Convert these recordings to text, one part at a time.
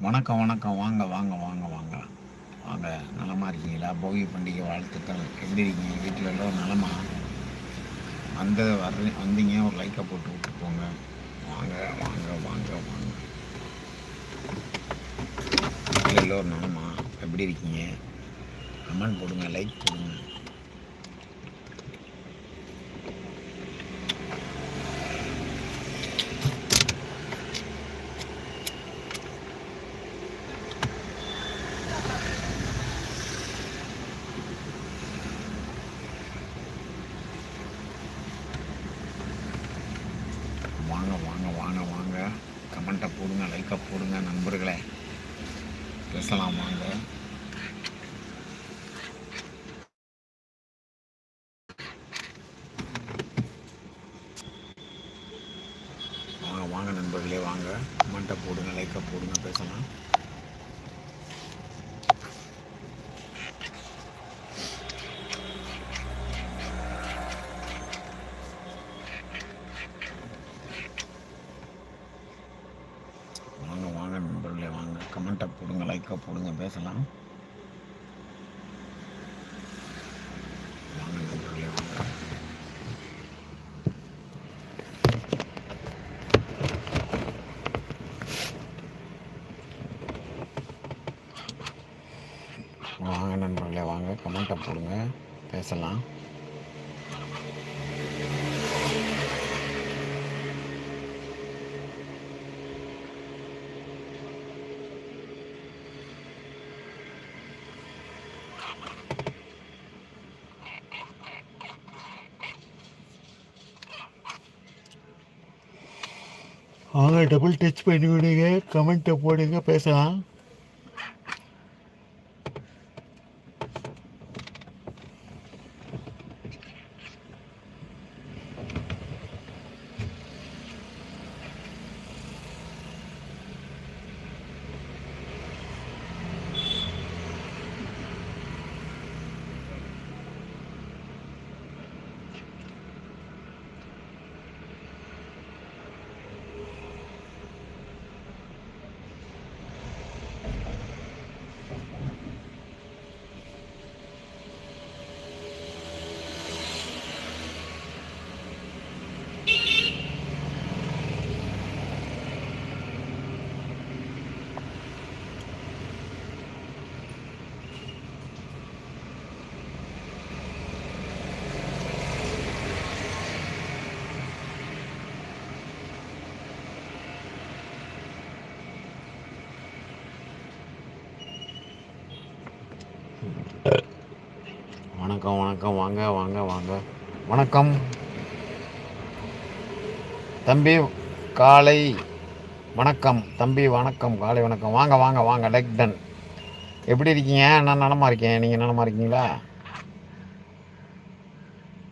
வணக்கம் வணக்கம் வாங்க வாங்க வாங்க வாங்க. வாங்க நலமாக இருக்கீங்களா? போகி பண்டிகை வாழ்த்துக்கள். எப்படி இருக்கீங்க? வீட்டில் எல்லாம் நலமா? வந்து வர்ற வந்தீங்க. ஒரு லைக்கை போட்டு விட்டு போங்க வாங்க வாங்க வாங்க வாங்க. வீட்டில் எல்லோரும் நலமா? எப்படி இருக்கீங்க? கமெண்ட் போடுங்க லைக் போடுங்க வாங்க வாங்க வாங்க வாங்க கமெண்ட்டை போடுங்க லைக்கை போடுங்க நண்பர்களே. பேசலாம் வாங்க வாங்க நண்பர்களே வாங்க கமெண்ட்டை போடுங்க லைக்கை போடுங்க பேசலாம் வாங்க வாங்க நண்பர்களே வாங்க கமெண்ட்டை அக்கா போடுங்க பேசலாம். வாங்க வாங்க. நண்பர்களே வாங்க. கமெண்ட்டை போடுங்க பேசலாம். வாங்க டபுள் டச் பண்ணி விடுங்க கமெண்ட்டை போடுங்க பேசலாம். வணக்கம் வணக்கம் வாங்க வாங்க வாங்க. வணக்கம். தம்பி காலை வணக்கம். தம்பி வணக்கம். காலை வணக்கம். வாங்க வாங்க வாங்க. லைக் டன் எப்படி இருக்கீங்க? நான் நலமா இருக்கேன் நீங்கள் நலமா இருக்கீங்களா?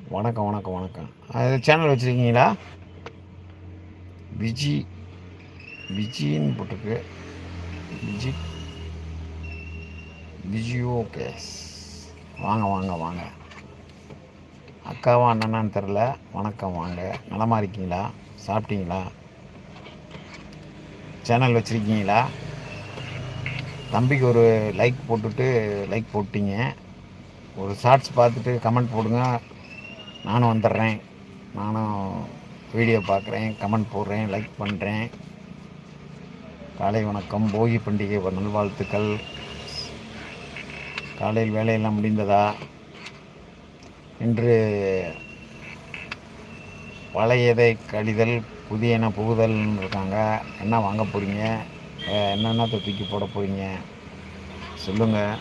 வணக்கம் வணக்கம் வணக்கம். அது சேனல் வச்சுருக்கீங்களா? விஜி விஜின்னு போட்டிருக்கு. விஜி விஜியோ கேஸ் வாங்க வாங்க வாங்க. அக்காவா அண்ணனான்னு தெரில வணக்கம் வாங்க. நலமாக இருக்கீங்களா? சாப்பிட்டீங்களா? சேனல் வச்சுருக்கீங்களா? தம்பிக்கு ஒரு லைக் போட்டுட்டு லைக் போட்டிங்க. ஒரு ஷார்ட்ஸ் பார்த்துட்டு கமெண்ட் போடுங்க. நானும் வந்துடுறேன். நானும் வீடியோ பார்க்குறேன் கமெண்ட் போடுறேன் லைக் பண்ணுறேன் காலை வணக்கம். போகி பண்டிகை நல்வாழ்த்துக்கள். காலையில் வேலையெல்லாம் முடிந்ததா? இன்று பழையதை கழிதல் புதியன புகுதல்னு இருக்காங்க என்ன வாங்க போகிறீங்க என்னென்னத்தை தூக்கி போட போகிறீங்க சொல்லுங்கள்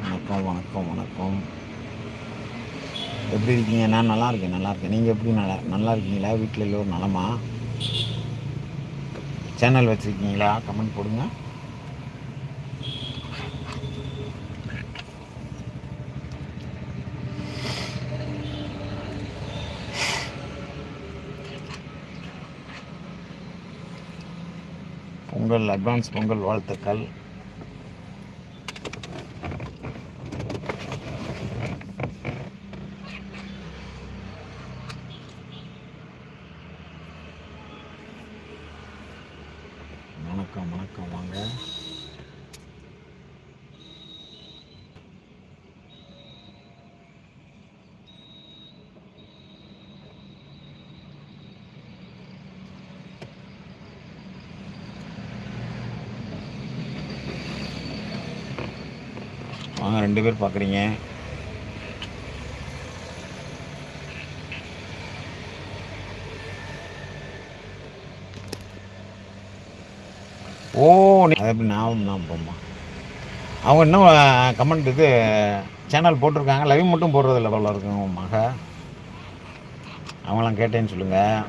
வணக்கம் வணக்கம் வணக்கம் எப்படி இருக்கீங்க? நான் நல்லா இருக்கேன் நல்லா இருக்கேன். நீங்கள் எப்படி நல்லா நல்லா இருக்கீங்களா? வீட்டில் எல்லோரும் நலமா? சேனல் வச்சுருக்கீங்களா? கமெண்ட் போடுங்க. பொங்கல் அட்வான்ஸ் பொங்கல் வாழ்த்துக்கள் வாங்க ரெண்டு பேர் பார்க்குறீங்க ஓ நீ- அது எப்படி நான் நான் அவங்க இன்னும் கமெண்ட் இது சேனல் போட்டிருக்காங்க. லைவ் மட்டும் போடுறதில்ல போல இருக்குங்க மக. அவங்களாம் கேட்டேன்னு சொல்லுங்கள்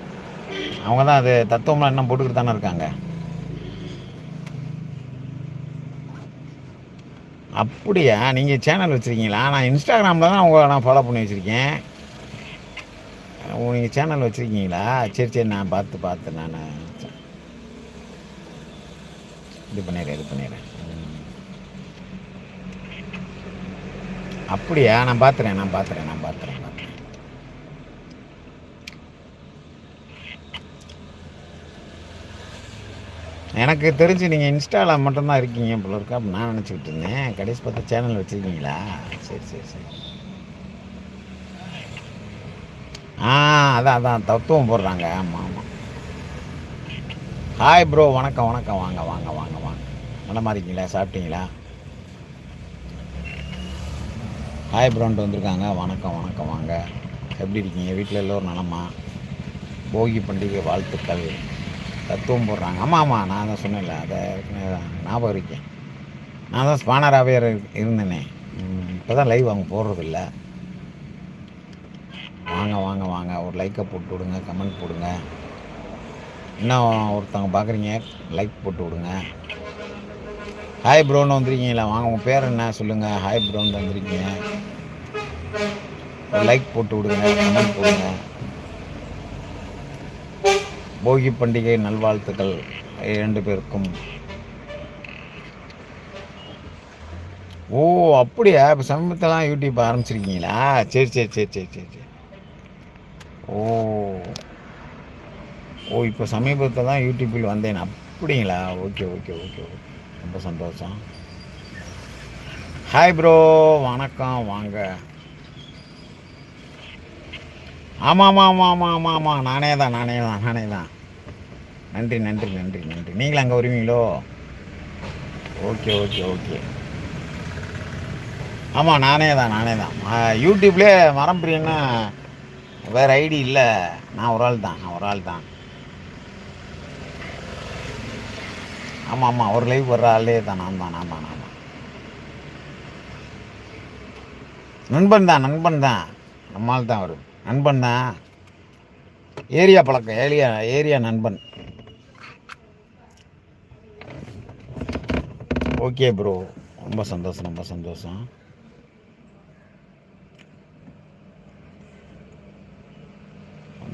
அவங்க தான் அது தத்துவம்லாம் இன்னும் போட்டுக்கிட்டு தானே இருக்காங்க. அப்படியா? நீங்கள் சேனல் வச்சுருக்கீங்களா? நான் இன்ஸ்டாகிராமில் தான் உங்களை நான் ஃபாலோ பண்ணி வச்சுருக்கேன். நீங்கள் சேனல் வச்சுருக்கீங்களா? சரி சரி நான் பார்த்து பார்த்து நான் இது பண்ணிடுறேன் இது பண்ணிடுறேன். அப்படியா? நான் பார்த்துறேன் நான் பார்த்துறேன் நான் பார்த்துறேன். எனக்கு தெரிஞ்சு நீங்கள் இன்ஸ்டாவில் மட்டும்தான் இருக்கீங்க போல இருக்கா. அப்போ நான் நினச்சிக்கிட்டு இருந்தேன். கடைசி பார்த்து சேனல் வச்சுருக்கீங்களா? சரி சரி சரி. ஆ அதான் அதான். தத்துவம் போடுறாங்க. ஆமாம் ஆமாம் ஹாய் ப்ரோ வணக்கம் வணக்கம். வாங்க வாங்க வாங்க வாங்க. நலமா இருக்கீங்களா? சாப்பிட்டீங்களா? ஹாய் ப்ரோன்ட்டு வந்திருக்காங்க. வணக்கம் வணக்கம். வாங்க. எப்படி இருக்கீங்க? வீட்டில் எல்லோரும் நலமா? போகி பண்டிகை வாழ்த்துக்கள். தத்துவம் போடுறாங்க ஆமாம் ஆமாம் நான் தான் சொன்னேன்ல அதை ஏற்கனவே தான் ஞாபகம் இருக்கேன் நான் தான் ஸ்பானராகவே இருந்தேனே. இப்போ தான் லைவ் அவங்க போடுறதில்ல. வாங்க வாங்க வாங்க ஒரு லைக்கை போட்டு விடுங்க கமெண்ட் போடுங்க. இன்னும் ஒருத்தவங்க பார்க்குறீங்க லைக் போட்டு விடுங்க. ஹாய் ப்ரோன்னு வந்திருக்கீங்களா? வாங்க உங்கள் பேர் என்ன? சொல்லுங்கள் ஹாய் ப்ரோன்னு வந்திருக்கீங்க. ஒரு லைக் போட்டு விடுங்க கமெண்ட் போடுங்க. போகி பண்டிகை நல்வாழ்த்துக்கள் இரண்டு பேருக்கும். ஓ அப்படியா? இப்போ சமீபத்தெல்லாம் யூடியூப் ஆரம்பிச்சிருக்கீங்களா? சரி சரி சரி சரி சரி சரி. ஓ. ஓ இப்போ சமீபத்தில் தான் யூடியூப்பில் வந்தேன். அப்படிங்களா? Okay okay okay okay. ரொம்ப சந்தோஷம். ஹாய் ப்ரோ வணக்கம். வாங்க. ஆமாம் ஆமாம் ஆமாம் ஆமாம் ஆமாம் ஆமாம் நானே தான் நானே தான் நானே தான் நன்றி நன்றி நன்றி நன்றி. நீங்களும் அங்கே வருவீங்களோ? Okay okay okay. ஆமாம் நானே தான் நானே தான் யூடியூப்லேயே மரம் பிரியன்னா வேறு ஐடி இல்லை. நான் ஒரு ஆள் தான் நான் ஒரு ஆள் தான். ஆமாம் ஆமாம் ஒரு லைவ் வர்ற ஆளே தான். நான் தான் நான் தான் நான் தான். நண்பன் தான் நண்பன் தான். நம்மால் தான் வரும் நண்பண்ணா ஏரியா பழக்கம் ஏரியா ஏரியா நண்பன். Okay bro. ரொம்ப சந்தோஷம் ரொம்ப சந்தோஷம்.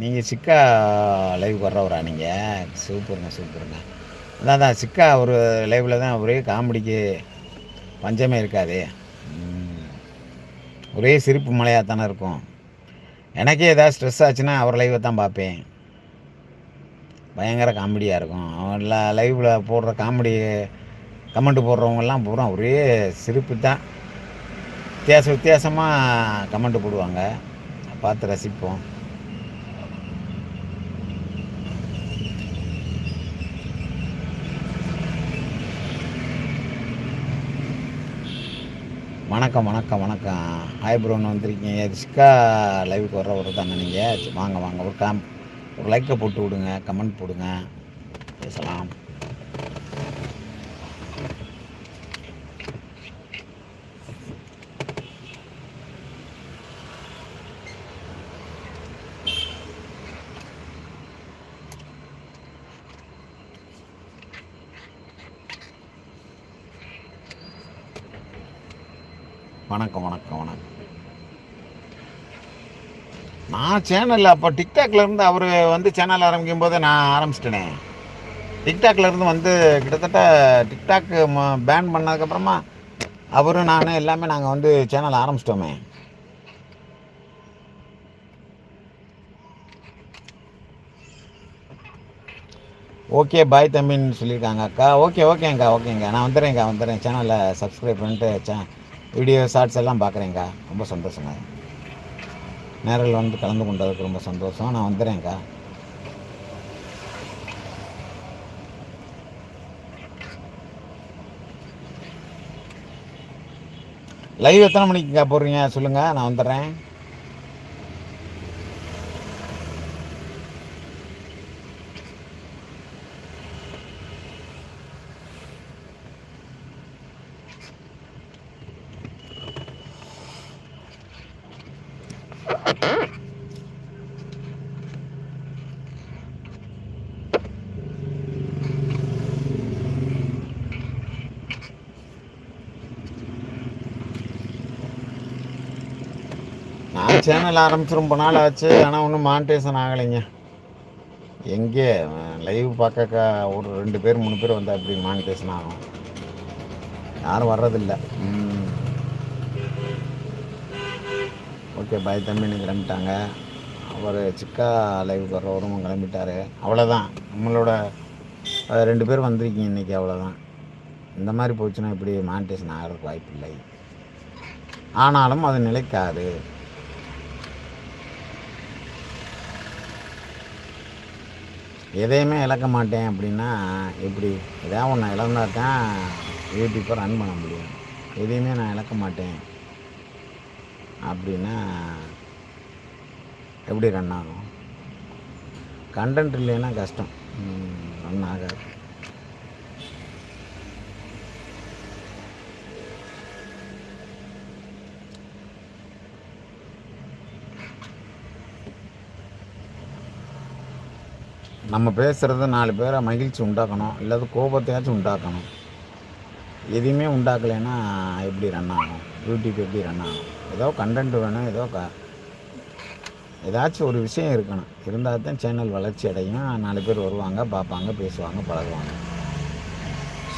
நீங்கள் சிக்கா லைவ் வர்றவரா நீங்கள் சூப்பருங்க சூப்பருங்க. அதான் தான் சிக்கா ஒரு லைவில் தான் ஒரே காமெடிக்கு பஞ்சமே இருக்காது. ஒரே சிரிப்பு மலையாக தானே இருக்கும். எனக்கே ஏதாவது ஸ்ட்ரெஸ் ஆச்சுன்னா அவர் லைவை தான் பார்ப்பேன். பயங்கர காமெடியாக இருக்கும். அவன் லைவில் போடுற காமெடி கமெண்ட் போடுறவங்கெல்லாம் பூரா ஒரே சிரிப்பு தான். வித்தியாச வித்தியாசமாக கமெண்ட் போடுவாங்க. பார்த்து ரசிப்போம். வணக்கம் வணக்கம் வணக்கம். ஹாய் வந்திருக்கீங்க. ரிஸ்கா லைவுக்கு வர்ற ஒரு தானே நீங்கள் வாங்க வாங்க. ஒரு காம் ஒரு லைக்கை போட்டு விடுங்க கமெண்ட் போடுங்க. பேசலாம். வணக்கம் வணக்கம் வணக்கம். நான் சேனலில் அப்போ டிக்டாக்லேருந்து அவர் வந்து சேனல் ஆரம்பிக்கும் போது நான் ஆரம்பிச்சிட்டேனே. டிக்டாக்லேருந்து வந்து கிட்டத்தட்ட டிக்டாக் பேன் பண்ணதுக்கப்புறமா அவரும் நான் எல்லாமே நாங்கள் வந்து சேனல் ஆரம்பிச்சிட்டோமே. ஓகே பாய் தம்பின்னு சொல்லியிருக்காங்க அக்கா. ஓகே ஓகேங்க்கா ஓகேங்க. நான் வந்துடுறேங்க்கா வந்துடுறேன். சேனலை சப்ஸ்கிரைப் பண்ணிட்டு சே வீடியோ ஷார்ட்ஸ் எல்லாம் பார்க்குறேங்க்கா ரொம்ப சந்தோஷங்க. நேரில் வந்து கலந்து கொண்டதுக்கு ரொம்ப சந்தோஷம். நான் வந்துடுறேங்க்கா லைவ் எத்தனை மணிக்குங்க போடுறீங்க? சொல்லுங்கள் நான் வந்துடுறேன் நான் சேனல் ஆரம்பிச்சு ரொம்ப நாள் ஆச்சு. ஆனால் ஒன்றும் மானிட்டேஷன் ஆகலைங்க. எங்கே? லைவ் பார்க்க ஒரு ரெண்டு பேர் மூணு பேர் வந்தால் எப்படி மானிட்டேஷன் ஆகும்? யாரும் வர்றதில்ல. ம். ஓகே பாய் தம்பி. இன்னைக்கு கிளம்பிட்டாங்க அவர் சிக்கா லைவுக்கு வர்றவரும் கிளம்பிட்டாரு. அவ்வளோதான் நம்மளோட ரெண்டு பேர் வந்திருக்கீங்க இன்றைக்கி அவ்வளோதான் இந்த மாதிரி போச்சுன்னா இப்படி மானிட்டேஷன் ஆகிறதுக்கு வாய்ப்பு இல்லை ஆனாலும் அது நிலைக்காது. எதையுமே இழக்க மாட்டேன் அப்படின்னா எப்படி? ஏதாவது ஒன்று இழந்தா தான் யூடியூப்பை ரன் பண்ண முடியும். எதையுமே நான் இழக்க மாட்டேன். அப்படின்னா எப்படி ரன் ஆகும்? கண்டென்ட் இல்லைன்னா கஷ்டம். ரன் ஆகாது. நம்ம பேசுகிறத நாலு பேரை மகிழ்ச்சி உண்டாக்கணும் இல்லாத கோபத்தையாச்சும் உண்டாக்கணும். எதையுமே உண்டாக்கலைன்னா எப்படி ரன் ஆகும்? யூடியூப் எப்படி ரன் ஆகும்? ஏதோ கண்டென்ட் வேணும் ஏதோ க ஏதாச்சும் ஒரு விஷயம் இருக்கணும். இருந்தால் தான் சேனல் வளர்ச்சி அடையும். நாலு பேர் வருவாங்க பார்ப்பாங்க பேசுவாங்க பழகுவாங்க.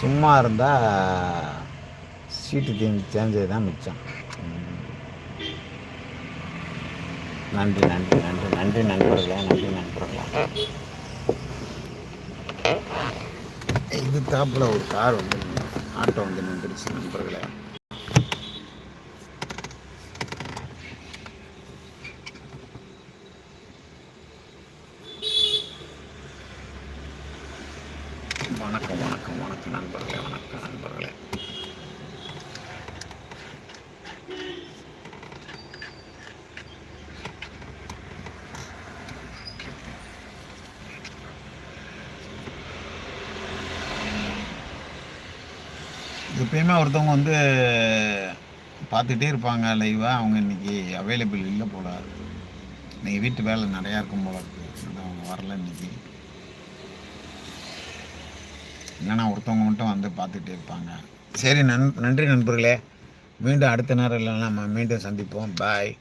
சும்மா இருந்தால் சீட்டு தீ தேஞ்சது தான் மிச்சம். நன்றி நன்றி நன்றி நன்றி நண்பர்களே நன்றி நண்பர்களே. இது தாப்பில் ஒரு கார் வந்து ஆட்டோ வந்து நின்றுச்சு நண்பர்களே வணக்கம் வணக்கம் வணக்கம் நண்பர்களே வணக்கம் நண்பர்களே எப்பயுமே ஒருத்தவங்க வந்து பார்த்துட்டே இருப்பாங்க லைவாக அவங்க இன்னைக்கு அவைலபிள் இல்லை போல இன்னைக்கு வீட்டு வேலை நிறையா இருக்கும் போல இருக்குது அவங்க வரல இன்னைக்கு. என்னென்னா ஒருத்தவங்க மட்டும் வந்து பார்த்துட்டே இருப்பாங்க. சரி நன் நன்றி நண்பர்களே. மீண்டும் அடுத்த நேரம் இல்லைன்னா நம்ம மீண்டும் சந்திப்போம். பாய்